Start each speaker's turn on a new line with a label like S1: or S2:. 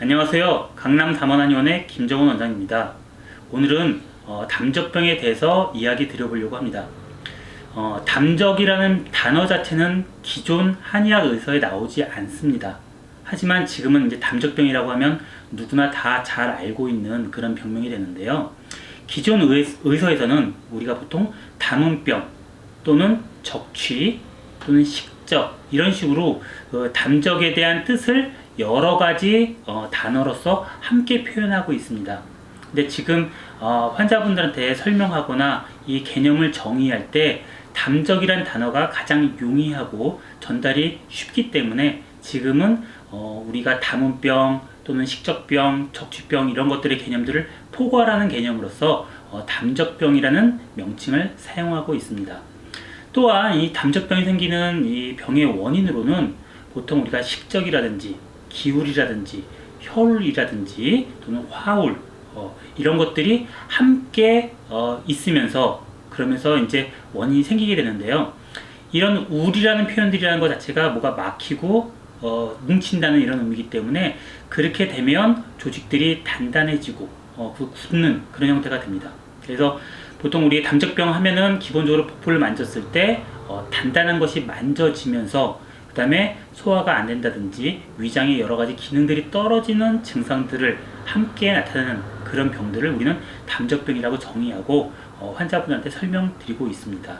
S1: 안녕하세요. 강남 담원한의원의 김정은 원장입니다. 오늘은 어, 담적병에 대해서 이야기 드려보려고 합니다. 어, 담적이라는 단어 자체는 기존 한의학 의서에 나오지 않습니다. 하지만 지금은 이제 담적병이라고 하면 누구나 다 잘 알고 있는 그런 병명이 되는데요. 기존 의, 의서에서는 우리가 보통 담음병 또는 적취 또는 식적 이런 식으로 그 담적에 대한 뜻을 여러 가지 어, 단어로서 함께 표현하고 있습니다. 근데 지금 어, 환자분들한테 설명하거나 이 개념을 정의할 때 담적이란 단어가 가장 용이하고 전달이 쉽기 때문에 지금은 어, 우리가 담음병 또는 식적병, 적취병 이런 것들의 개념들을 포괄하는 개념으로서 어, 담적병이라는 명칭을 사용하고 있습니다. 또한 이 담적병이 생기는 이 병의 원인으로는 보통 우리가 식적이라든지 기울이라든지 혈이라든지 또는 화울 어, 이런 것들이 함께 어, 있으면서 그러면서 이제 원인이 생기게 되는데요. 이런 울이라는 표현들이라는 것 자체가 뭐가 막히고 어, 뭉친다는 이런 의미이기 때문에 그렇게 되면 조직들이 단단해지고 어, 그 굳는 그런 형태가 됩니다. 그래서 보통 우리 담적병 하면은 기본적으로 복부를 만졌을 때 어, 단단한 것이 만져지면서 그 다음에 소화가 안 된다든지 위장의 여러 가지 기능들이 떨어지는 증상들을 함께 나타내는 그런 병들을 우리는 담적병이라고 정의하고 어, 환자분한테 설명드리고 있습니다.